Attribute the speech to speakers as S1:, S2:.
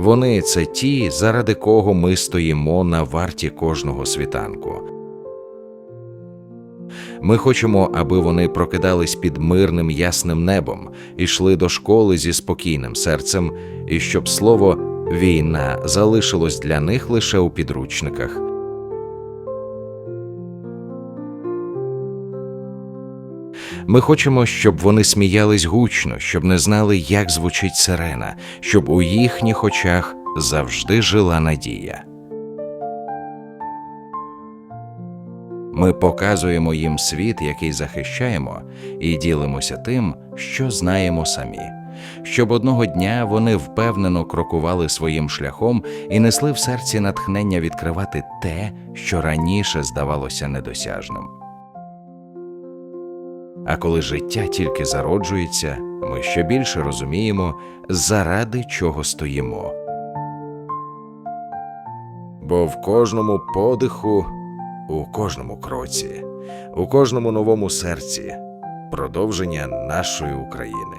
S1: Вони це ті, заради кого ми стоїмо на варті кожного світанку. Ми хочемо, аби вони прокидались під мирним ясним небом, ішли до школи зі спокійним серцем, і щоб слово війна залишилось для них лише у підручниках. Ми хочемо, щоб вони сміялись гучно, щоб не знали, як звучить сирена, щоб у їхніх очах завжди жила надія. Ми показуємо їм світ, який захищаємо, і ділимося тим, що знаємо самі, щоб одного дня вони впевнено крокували своїм шляхом і несли в серці натхнення відкривати те, що раніше здавалося недосяжним. А коли життя тільки зароджується, ми ще більше розуміємо, заради чого стоїмо. Бо в кожному подиху, у кожному кроці, у кожному новому серці продовження нашої України.